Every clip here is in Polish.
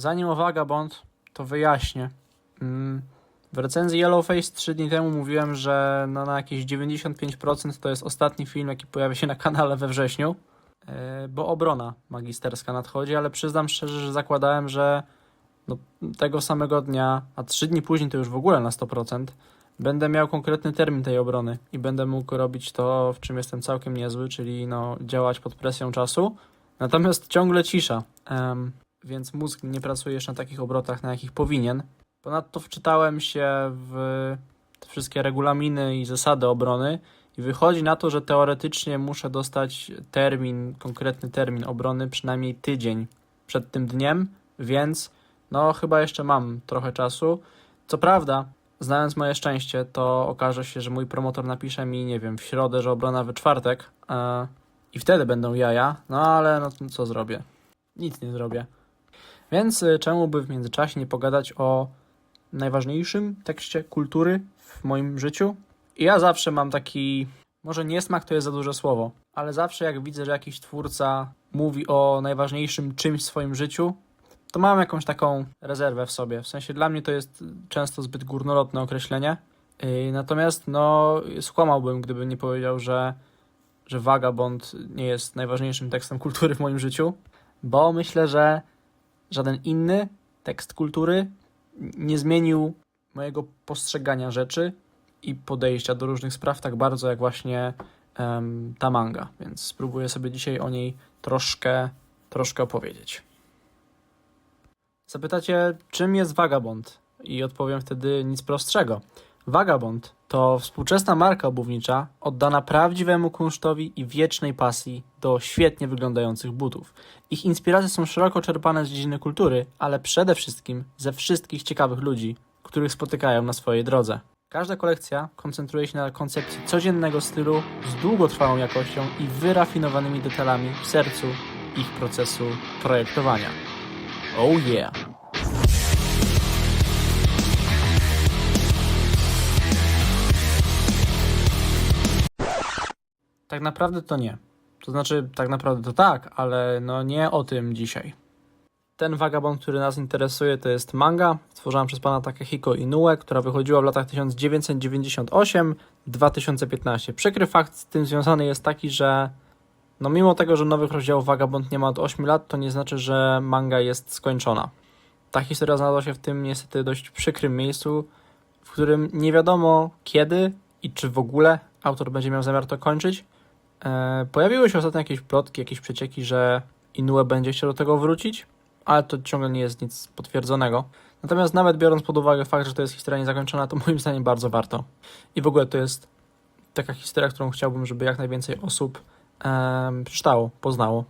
Zanim o Vagabond, to wyjaśnię. Mm, W recenzji Yellowface 3 dni temu mówiłem, że no na jakieś 95% to jest ostatni film, jaki pojawia się na kanale we wrześniu, e, bo obrona magisterska nadchodzi, ale przyznam szczerze, że zakładałem, że no, tego samego dnia, a 3 dni później to już w ogóle na 100%, będę miał konkretny termin tej obrony i będę mógł robić to, w czym jestem całkiem niezły, czyli no, działać pod presją czasu. Natomiast ciągle cisza, em, więc mózg nie pracuje jeszcze na takich obrotach, na jakich powinien. Ponadto wczytałem się w te wszystkie regulaminy i zasady obrony i wychodzi na to, że teoretycznie muszę dostać termin, konkretny termin obrony przynajmniej tydzień przed tym dniem, więc no chyba jeszcze mam trochę czasu. Co prawda, znając moje szczęście, to okaże się, że mój promotor napisze mi, nie wiem, w środę, że obrona we czwartek e, i wtedy będą jaja, no ale no co zrobię? Nic nie zrobię. Więc y, czemu by w międzyczasie nie pogadać o najważniejszym tekście kultury w moim życiu? I ja zawsze mam taki, może niesmak to jest za duże słowo, ale zawsze jak widzę, że jakiś twórca mówi o najważniejszym czymś w swoim życiu, to mam jakąś taką rezerwę w sobie. W sensie dla mnie to jest często zbyt górnolotne określenie. Yy, Natomiast no, skłamałbym, gdybym nie powiedział, że, że Vagabond nie jest najważniejszym tekstem kultury w moim życiu, bo myślę, że żaden inny tekst kultury nie zmienił mojego postrzegania rzeczy i podejścia do różnych spraw tak bardzo jak właśnie em, ta manga, więc spróbuję sobie dzisiaj o niej troszkę, troszkę opowiedzieć. Zapytacie, czym jest Vagabond? I odpowiem wtedy nic prostszego. Vagabond to współczesna marka obuwnicza oddana prawdziwemu kunsztowi i wiecznej pasji do świetnie wyglądających butów. Ich inspiracje są szeroko czerpane z dziedziny kultury, ale przede wszystkim ze wszystkich ciekawych ludzi, których spotykają na swojej drodze. Każda kolekcja koncentruje się na koncepcji codziennego stylu z długotrwałą jakością i wyrafinowanymi detalami w sercu ich procesu projektowania. Oh yeah! Tak naprawdę to nie. To znaczy, tak naprawdę to tak, ale no nie o tym dzisiaj. Ten wagabond, który nas interesuje, to jest manga, stworzona przez pana Takehiko Inoue, która wychodziła w latach 1998-2015. Przykry fakt z tym związany jest taki, że no mimo tego, że nowych rozdziałów Vagabond nie ma od 8 lat, to nie znaczy, że manga jest skończona. Ta historia znalazła się w tym niestety dość przykrym miejscu, w którym nie wiadomo kiedy i czy w ogóle autor będzie miał zamiar to kończyć. E, pojawiły się ostatnio jakieś plotki, jakieś przecieki, że Inoue będzie chciał do tego wrócić, ale to ciągle nie jest nic potwierdzonego. Natomiast nawet biorąc pod uwagę fakt, że to jest historia niezakończona, to moim zdaniem bardzo warto. I w ogóle to jest taka historia, którą chciałbym, żeby jak najwięcej osób em, przeczytało, poznało.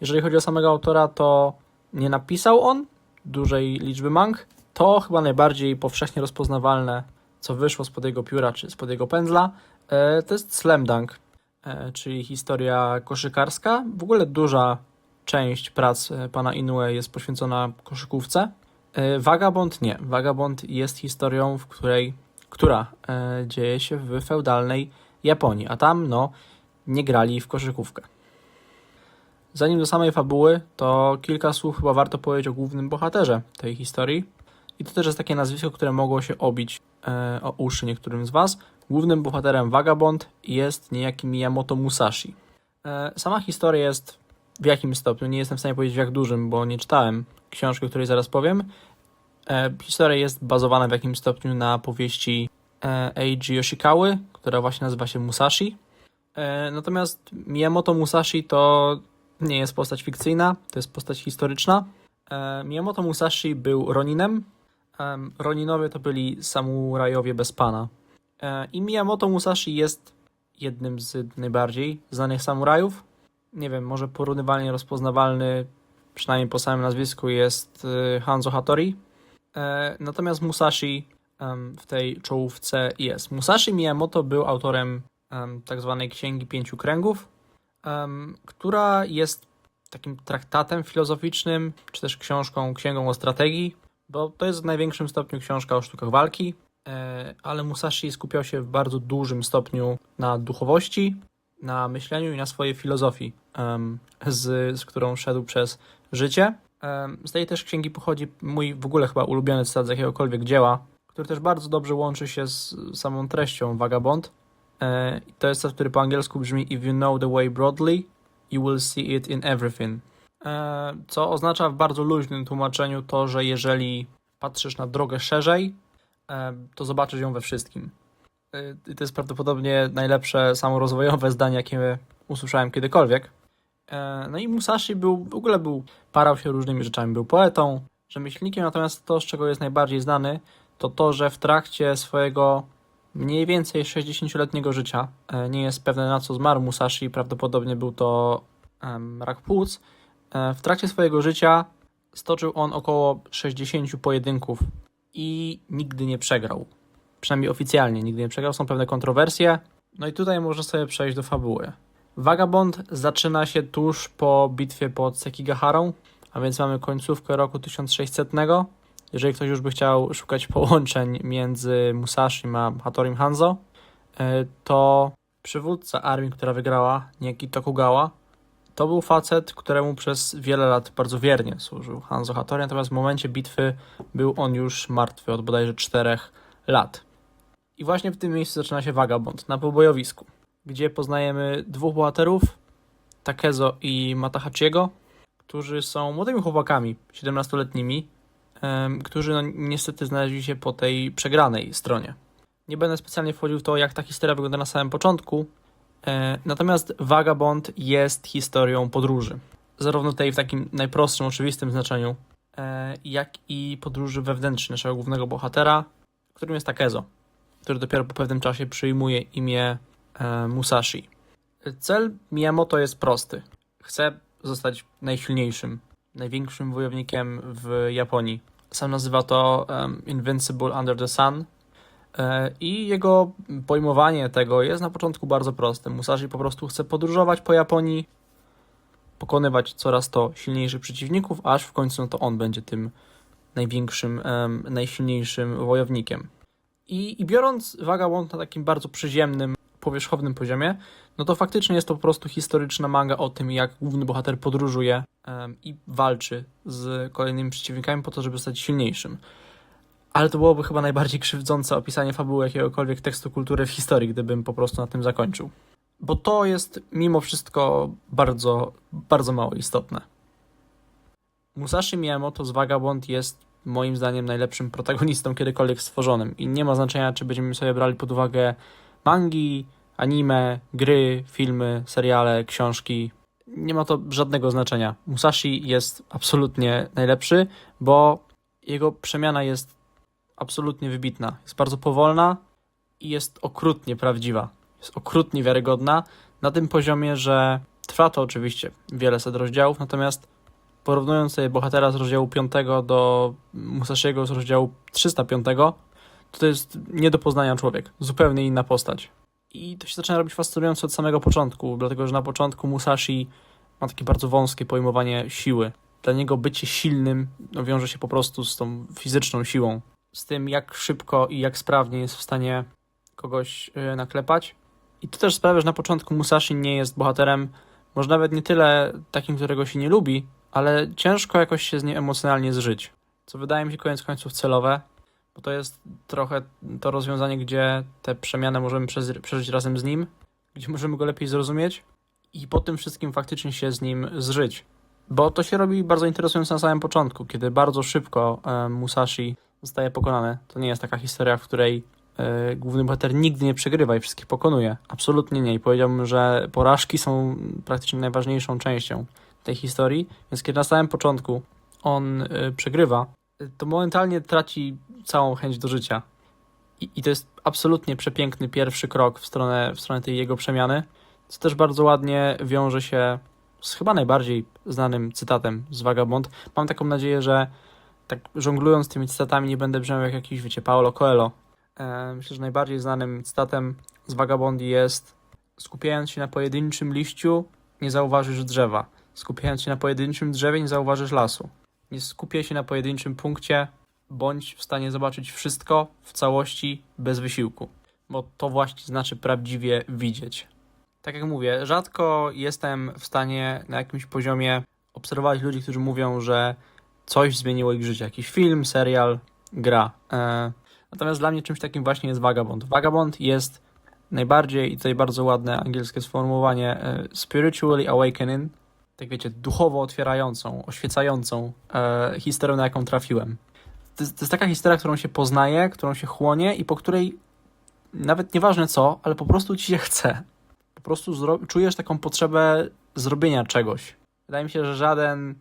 Jeżeli chodzi o samego autora, to nie napisał on dużej liczby mang. To chyba najbardziej powszechnie rozpoznawalne, co wyszło spod jego pióra czy spod jego pędzla, e, to jest Slam Dunk, czyli historia koszykarska. W ogóle duża część prac e, pana Inoue jest poświęcona koszykówce. E, Vagabond nie. Vagabond jest historią, w której, która e, dzieje się w feudalnej Japonii, a tam no nie grali w koszykówkę. Zanim do samej fabuły, to kilka słów chyba warto powiedzieć o głównym bohaterze tej historii. I to też jest takie nazwisko, które mogło się obić e, o uszy niektórym z Was. Głównym bohaterem Vagabond jest niejaki Miyamoto Musashi. E, sama historia jest w jakim stopniu, nie jestem w stanie powiedzieć w jak dużym, bo nie czytałem książki, o której zaraz powiem. E, historia jest bazowana w jakimś stopniu na powieści e, Eiji Yoshikawy, która właśnie nazywa się Musashi. Natomiast Miyamoto Musashi to nie jest postać fikcyjna, to jest postać historyczna. Miyamoto Musashi był Roninem. Em, Roninowie to byli samurajowie bez pana. E, I Miyamoto Musashi jest jednym z najbardziej znanych samurajów. Nie wiem, może porównywalnie rozpoznawalny, przynajmniej po samym nazwisku, jest y, Hanzo Hattori. E, Natomiast Musashi w tej czołówce jest. Musashi Miyamoto był autorem em, tak Księgi Pięciu Kręgów, która jest takim traktatem filozoficznym, czy też książką, księgą o strategii, bo to jest w największym stopniu książka o sztukach walki, e, ale Musashi skupiał się w bardzo dużym stopniu na duchowości, na myśleniu i na swojej filozofii, z, z którą szedł przez życie. Z tej też księgi pochodzi mój w ogóle chyba ulubiony cytat z jakiegokolwiek dzieła, który też bardzo dobrze łączy się z samą treścią Vagabond. E, To jest cytat, który po angielsku brzmi If you know the way broadly, you will see it in everything. E, Co oznacza w bardzo luźnym tłumaczeniu to, że jeżeli patrzysz na drogę szerzej, e, to zobaczysz ją we wszystkim. E, I to jest prawdopodobnie najlepsze samorozwojowe zdanie, jakie usłyszałem kiedykolwiek. E, No i Musashi był, w ogóle był, parał się różnymi rzeczami. Był poetą, rzemieślnikiem, natomiast to, z czego jest najbardziej znany, to to, że w trakcie swojego mniej więcej 60-letniego życia, e, nie jest pewne na co zmarł Musashi, prawdopodobnie był to rak płuc, e, w trakcie swojego życia stoczył on około 60 pojedynków i nigdy nie przegrał. Przynajmniej oficjalnie nigdy nie przegrał, są pewne kontrowersje. No i tutaj można sobie przejść do fabuły. Vagabond zaczyna się tuż po bitwie pod Sekigaharą, a więc mamy końcówkę roku 1600. Jeżeli ktoś już by chciał szukać połączeń między Musashim a Hattorim Hanzo, e, to przywódca armii, która wygrała, niejaki Tokugawa, to był facet, któremu przez wiele lat bardzo wiernie służył Hanzo Hattori, natomiast w momencie bitwy był on już martwy od bodajże czterech lat. I właśnie w tym miejscu zaczyna się Vagabond, na pobojowisku, gdzie poznajemy dwóch bohaterów, Takezo i Matahachiego, którzy są młodymi chłopakami, 17-letnimi, em, którzy no, niestety znaleźli się po tej przegranej stronie. Nie będę specjalnie wchodził w to, jak ta historia wygląda na samym początku, natomiast Vagabond jest historią podróży. Zarówno tej w takim najprostszym, oczywistym znaczeniu, e, jak i podróży wewnętrznej naszego głównego bohatera, którym jest Takezo, który dopiero po pewnym czasie przyjmuje imię e, Musashi. Cel Miyamoto jest prosty. Chce zostać najsilniejszym, największym wojownikiem w Japonii. Sam nazywa to um, Invincible Under the Sun. E, I jego pojmowanie tego jest na początku bardzo proste. Musashi po prostu chce podróżować po Japonii, pokonywać coraz to silniejszych przeciwników, aż w końcu no to on będzie tym największym, najsilniejszym wojownikiem. I, I biorąc Vagabond na takim bardzo przyziemnym, powierzchownym poziomie, no to faktycznie jest to po prostu historyczna manga o tym, jak główny bohater podróżuje i walczy z kolejnymi przeciwnikami po to, żeby stać silniejszym. Ale to byłoby chyba najbardziej krzywdzące opisanie fabuły jakiegokolwiek tekstu kultury w historii, gdybym po prostu na tym zakończył. Bo to jest mimo wszystko bardzo, bardzo mało istotne. Musashi Miyamoto z Vagabond jest moim zdaniem najlepszym protagonistą kiedykolwiek stworzonym i nie ma znaczenia, czy będziemy sobie brali pod uwagę mangi, anime, gry, filmy, seriale, książki. Nie ma to żadnego znaczenia. Musashi jest absolutnie najlepszy, bo jego przemiana jest absolutnie wybitna. Jest bardzo powolna i jest okrutnie prawdziwa. Jest okrutnie wiarygodna na tym poziomie, że trwa to oczywiście wiele set rozdziałów, natomiast porównując sobie bohatera z rozdziału 5 do Musashiego z rozdziału 305, to to jest nie do poznania człowiek. Zupełnie inna postać. I to się zaczyna robić fascynujące od samego początku, dlatego że na początku Musashi ma takie bardzo wąskie pojmowanie siły. Dla niego bycie silnym no, wiąże się po prostu z tą fizyczną siłą. Z tym, jak szybko i jak sprawnie jest w stanie kogoś yy, naklepać. I to też sprawia, że na początku Musashi nie jest bohaterem, może nawet nie tyle takim, którego się nie lubi, ale ciężko jakoś się z nim emocjonalnie zżyć. Co wydaje mi się koniec końców celowe, bo to jest trochę to rozwiązanie, gdzie tę przemianę możemy przeżyć razem z nim, gdzie możemy go lepiej zrozumieć i po tym wszystkim faktycznie się z nim zżyć. Bo to się robi bardzo interesujące na samym początku, kiedy bardzo szybko e, Musashi zostaje pokonany. To nie jest taka historia, w której e, główny bohater nigdy nie przegrywa i wszystkich pokonuje. Absolutnie nie. I powiedziałbym, że porażki są praktycznie najważniejszą częścią tej historii, więc kiedy na samym początku on y, przegrywa, y, to momentalnie traci całą chęć do życia. I, I to jest absolutnie przepiękny pierwszy krok w stronę, w stronę tej jego przemiany, co też bardzo ładnie wiąże się z chyba najbardziej znanym cytatem z Vagabond. Mam taką nadzieję, że tak żonglując tymi cytatami nie będę brzmiał jak jakiś, wiecie, Paolo Coelho. E, myślę, że najbardziej znanym cytatem z Vagabondi jest skupiając się na pojedynczym liściu, nie zauważysz drzewa. Skupiając się na pojedynczym drzewie, nie zauważysz lasu. Nie skupiaj się na pojedynczym punkcie, bądź w stanie zobaczyć wszystko w całości bez wysiłku, bo to właśnie znaczy prawdziwie widzieć. Tak jak mówię, rzadko jestem w stanie na jakimś poziomie obserwować ludzi, którzy mówią, że coś zmieniło ich życie. Jakiś film, serial, gra. E, natomiast dla mnie czymś takim właśnie jest Vagabond. Vagabond jest najbardziej, i tutaj bardzo ładne angielskie sformułowanie, e, spiritually awakening, tak wiecie, duchowo otwierającą, oświecającą e, historię, na jaką trafiłem. To jest, to jest taka historia, którą się poznaje, którą się chłonie i po której nawet nieważne co, ale po prostu ci się chce. Po prostu czujesz taką potrzebę zrobienia czegoś. Wydaje mi się, że żaden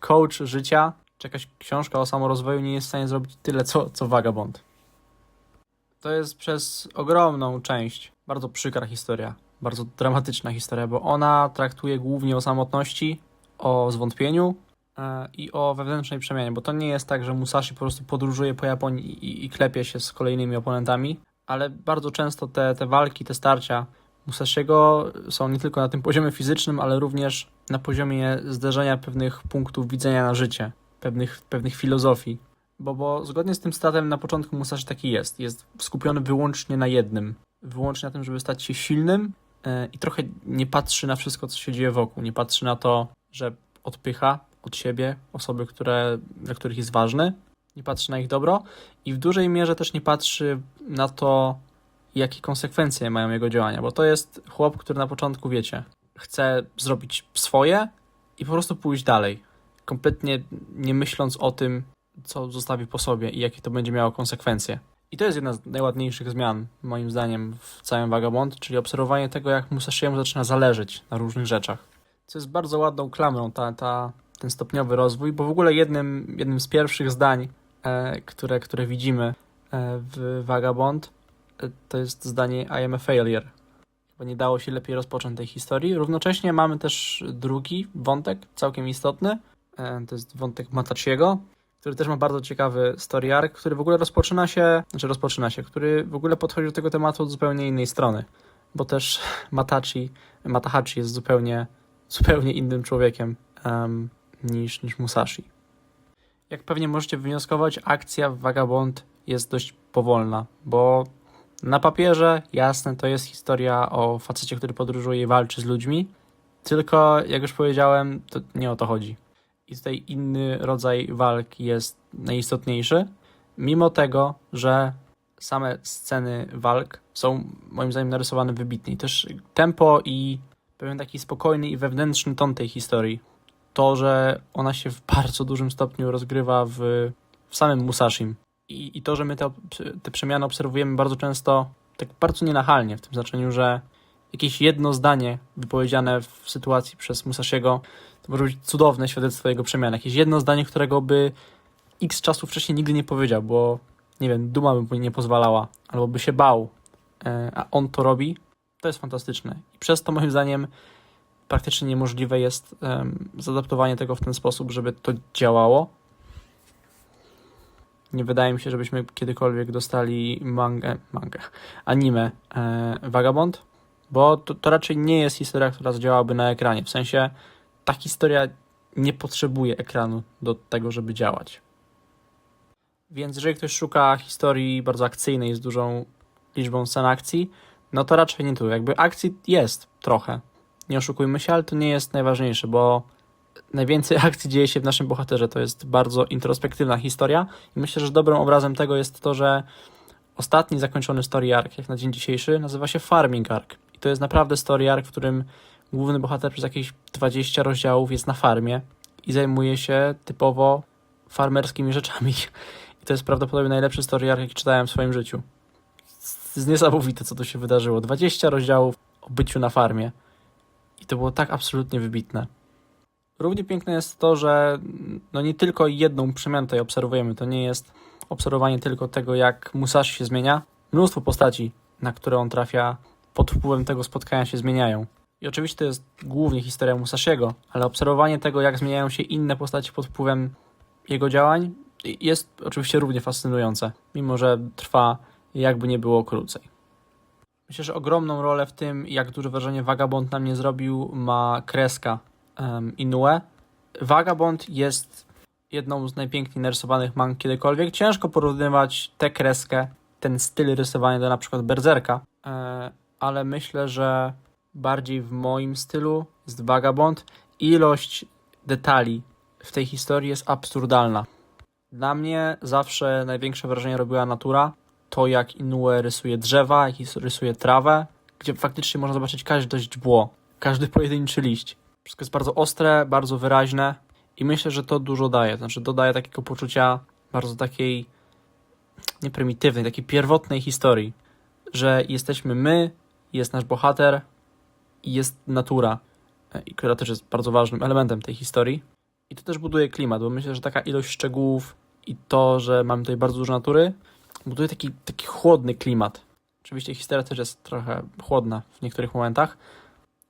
coach życia czy jakaś książka o samorozwoju nie jest w stanie zrobić tyle, co, co Vagabond. To jest przez ogromną część bardzo przykra historia, bardzo dramatyczna historia, bo ona traktuje głównie o samotności, o zwątpieniu e, i o wewnętrznej przemianie, bo to nie jest tak, że Musashi po prostu podróżuje po Japonii i, i klepie się z kolejnymi oponentami, ale bardzo często te, te walki, te starcia Musashiego są nie tylko na tym poziomie fizycznym, ale również na poziomie zderzenia pewnych punktów widzenia na życie, pewnych, pewnych filozofii. Bo, bo zgodnie z tym statem na początku Musashi taki jest. Jest skupiony wyłącznie na jednym. Wyłącznie na tym, żeby stać się silnym e, i trochę nie patrzy na wszystko, co się dzieje wokół. Nie patrzy na to, że odpycha od siebie osoby, które, dla których jest ważny. Nie patrzy na ich dobro i w dużej mierze też nie patrzy na to, jakie konsekwencje mają jego działania, bo to jest chłop, który na początku, wiecie, chce zrobić swoje i po prostu pójść dalej, kompletnie nie myśląc o tym, co zostawi po sobie i jakie to będzie miało konsekwencje. I to jest jedna z najładniejszych zmian, moim zdaniem, w całym Vagabond, czyli obserwowanie tego, jak Musashiemu zaczyna zależeć na różnych rzeczach. Co jest bardzo ładną klamrą, ta, ta, ten stopniowy rozwój, bo w ogóle jednym, jednym z pierwszych zdań, e, które, które widzimy e, w Vagabond, e, to jest zdanie I am a failure. Bo nie dało się lepiej rozpocząć tej historii. Równocześnie mamy też drugi wątek, całkiem istotny. E, to jest wątek Matachiego, który też ma bardzo ciekawy story arc, który w ogóle rozpoczyna się, znaczy rozpoczyna się, który w ogóle podchodzi do tego tematu od zupełnie innej strony. Bo też Matachi, Matahachi jest zupełnie, zupełnie innym człowiekiem em, niż, niż Musashi. Jak pewnie możecie wywnioskować, akcja w Vagabond jest dość powolna, bo na papierze, jasne, to jest historia o facecie, który podróżuje i walczy z ludźmi, tylko jak już powiedziałem, to nie o to chodzi. I tutaj inny rodzaj walki jest najistotniejszy, mimo tego, że same sceny walk są moim zdaniem narysowane wybitnie. Też tempo i pewien taki spokojny i wewnętrzny ton tej historii. To, że ona się w bardzo dużym stopniu rozgrywa w, w samym Musashim. I, I to, że my te, te przemiany obserwujemy bardzo często tak bardzo nienachalnie, w tym znaczeniu, że jakieś jedno zdanie wypowiedziane w sytuacji przez Musashiego to może być cudowne świadectwo jego przemian. Jakieś jedno zdanie, którego by x czasu wcześniej nigdy nie powiedział, bo nie wiem, duma by mu nie pozwalała, albo by się bał, e, a on to robi, to jest fantastyczne. I przez to moim zdaniem praktycznie niemożliwe jest um, zadaptowanie tego w ten sposób, żeby to działało. Nie wydaje mi się, żebyśmy kiedykolwiek dostali mangę, mangę anime e, Vagabond, bo to, to raczej nie jest historia, która zadziałałaby na ekranie. W sensie ta historia nie potrzebuje ekranu do tego, żeby działać. Więc jeżeli ktoś szuka historii bardzo akcyjnej z dużą liczbą scen akcji, no to raczej nie tu. Jakby akcji jest trochę. Nie oszukujmy się, ale to nie jest najważniejsze, bo najwięcej akcji dzieje się w naszym bohaterze. To jest bardzo introspektywna historia i myślę, że dobrym obrazem tego jest to, że ostatni zakończony story arc, jak na dzień dzisiejszy, nazywa się Farming Arc. To jest naprawdę story arc, w którym główny bohater przez jakieś 20 rozdziałów jest na farmie i zajmuje się typowo farmerskimi rzeczami. I to jest prawdopodobnie najlepszy story arc, jaki czytałem w swoim życiu. Jest niesamowite, co tu się wydarzyło. 20 rozdziałów o byciu na farmie. I to było tak absolutnie wybitne. Równie piękne jest to, że no nie tylko jedną przemianę tutaj obserwujemy. To nie jest obserwowanie tylko tego, jak Musashi się zmienia. Mnóstwo postaci, na które on trafia, pod wpływem tego spotkania się zmieniają. I oczywiście to jest głównie historia Musashiego, ale obserwowanie tego, jak zmieniają się inne postaci pod wpływem jego działań, jest oczywiście równie fascynujące, mimo że trwa jakby nie było krócej. Myślę, że ogromną rolę w tym, jak duże wrażenie Vagabond na mnie zrobił, ma kreska um, Inoue. Vagabond jest jedną z najpiękniej narysowanych mang kiedykolwiek. Ciężko porównywać tę kreskę, ten styl rysowania do na przykład Berserka, e, ale myślę, że bardziej w moim stylu jest Vagabond. Ilość detali w tej historii jest absurdalna. Dla mnie zawsze największe wrażenie robiła natura, to jak Inoue rysuje drzewa, jak rysuje trawę, gdzie faktycznie można zobaczyć każde źdźbło, każdy pojedynczy liść. Wszystko jest bardzo ostre, bardzo wyraźne i myślę, że to dużo daje. Znaczy dodaje takiego poczucia bardzo takiej nie prymitywnej, takiej pierwotnej historii, że jesteśmy my, jest nasz bohater i jest natura, e, która też jest bardzo ważnym elementem tej historii. I to też buduje klimat, bo myślę, że taka ilość szczegółów i to, że mamy tutaj bardzo dużo natury, buduje taki, taki chłodny klimat. Oczywiście historia też jest trochę chłodna w niektórych momentach,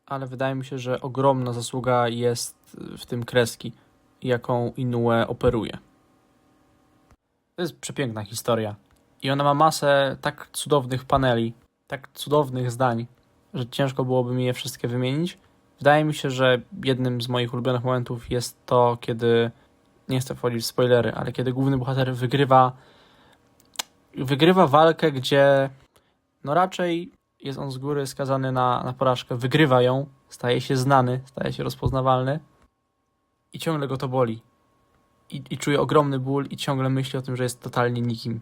ale wydaje mi się, że ogromna zasługa jest w tym kreski, jaką Inoue operuje. To jest przepiękna historia. I ona ma masę tak cudownych paneli, tak cudownych zdań, że ciężko byłoby mi je wszystkie wymienić. Wydaje mi się, że jednym z moich ulubionych momentów jest to, kiedy nie chcę wchodzić w spoilery, ale kiedy główny bohater wygrywa wygrywa walkę, gdzie no raczej jest on z góry skazany na, na porażkę. Wygrywa ją, staje się znany, staje się rozpoznawalny i ciągle go to boli. I, I czuje ogromny ból i ciągle myśli o tym, że jest totalnie nikim.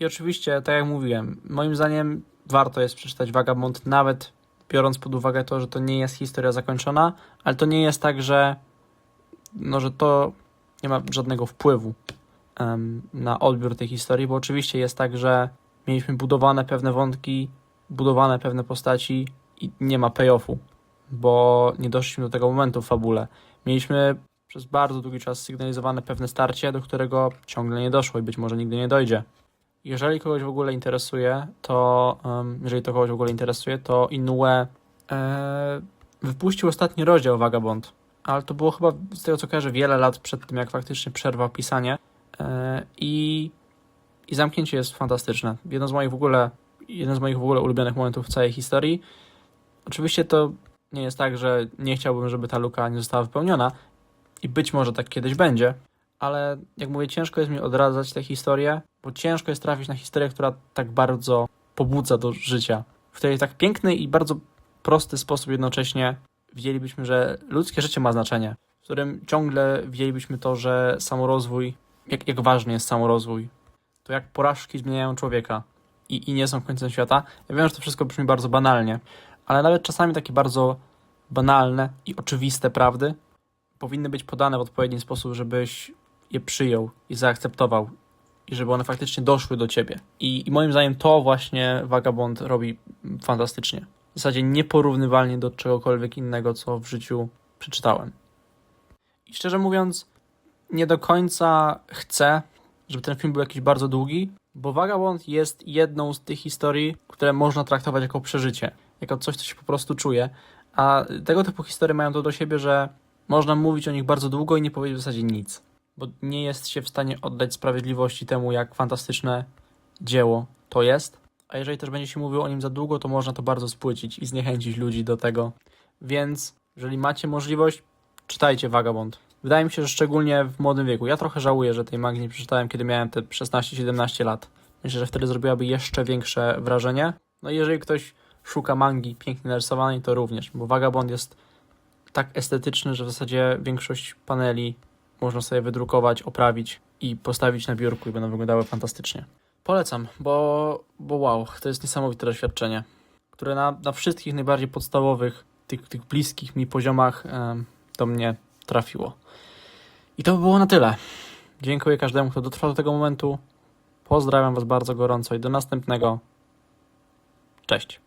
I oczywiście, tak jak mówiłem, moim zdaniem warto jest przeczytać Vagabond, nawet biorąc pod uwagę to, że to nie jest historia zakończona, ale to nie jest tak, że no, że to nie ma żadnego wpływu em, na odbiór tej historii, bo oczywiście jest tak, że mieliśmy budowane pewne wątki, budowane pewne postaci i nie ma payoffu, bo nie doszliśmy do tego momentu w fabule. Mieliśmy przez bardzo długi czas sygnalizowane pewne starcie, do którego ciągle nie doszło i być może nigdy nie dojdzie. Jeżeli kogoś w ogóle interesuje, to em, jeżeli to kogoś w ogóle interesuje, to Inoue e, wypuścił ostatni rozdział Vagabond, ale to było chyba z tego co kojarzę wiele lat przed tym, jak faktycznie przerwał pisanie e, i, i zamknięcie jest fantastyczne. Jedno z moich w ogóle jeden z moich w ogóle ulubionych momentów w całej historii. Oczywiście to nie jest tak, że nie chciałbym, żeby ta luka nie została wypełniona i być może tak kiedyś będzie, ale jak mówię, ciężko jest mi odradzać tę historię, bo ciężko jest trafić na historię, która tak bardzo pobudza do życia, w w tak piękny i bardzo prosty sposób jednocześnie widzielibyśmy, że ludzkie życie ma znaczenie, w którym ciągle widzielibyśmy to, że samorozwój, jak, jak ważny jest samorozwój, to jak porażki zmieniają człowieka i, i nie są końcem świata. Ja wiem, że to wszystko brzmi bardzo banalnie, ale nawet czasami takie bardzo banalne i oczywiste prawdy powinny być podane w odpowiedni sposób, żebyś je przyjął i zaakceptował i żeby one faktycznie doszły do ciebie. I, i moim zdaniem to właśnie Vagabond robi fantastycznie. W zasadzie nieporównywalnie do czegokolwiek innego, co w życiu przeczytałem. I szczerze mówiąc, nie do końca chcę, żeby ten film był jakiś bardzo długi, bo Vagabond jest jedną z tych historii, które można traktować jako przeżycie, jako coś, co się po prostu czuje. A tego typu historie mają to do siebie, że można mówić o nich bardzo długo i nie powiedzieć w zasadzie nic, bo nie jest się w stanie oddać sprawiedliwości temu, jak fantastyczne dzieło to jest. A jeżeli też będzie się mówiło o nim za długo, to można to bardzo spłycić i zniechęcić ludzi do tego. Więc jeżeli macie możliwość, czytajcie Vagabond. Wydaje mi się, że szczególnie w młodym wieku. Ja trochę żałuję, że tej magii nie przeczytałem, kiedy miałem te 16-17 lat. Myślę, że wtedy zrobiłaby jeszcze większe wrażenie. No i jeżeli ktoś szuka mangi pięknie narysowanej, to również, bo Vagabond jest tak estetyczny, że w zasadzie większość paneli można sobie wydrukować, oprawić i postawić na biurku i będą wyglądały fantastycznie. Polecam, bo, bo wow, to jest niesamowite doświadczenie, które na, na wszystkich najbardziej podstawowych, tych, tych bliskich mi poziomach em, do mnie trafiło. I to by było na tyle. Dziękuję każdemu, kto dotrwał do tego momentu. Pozdrawiam Was bardzo gorąco i do następnego. Cześć.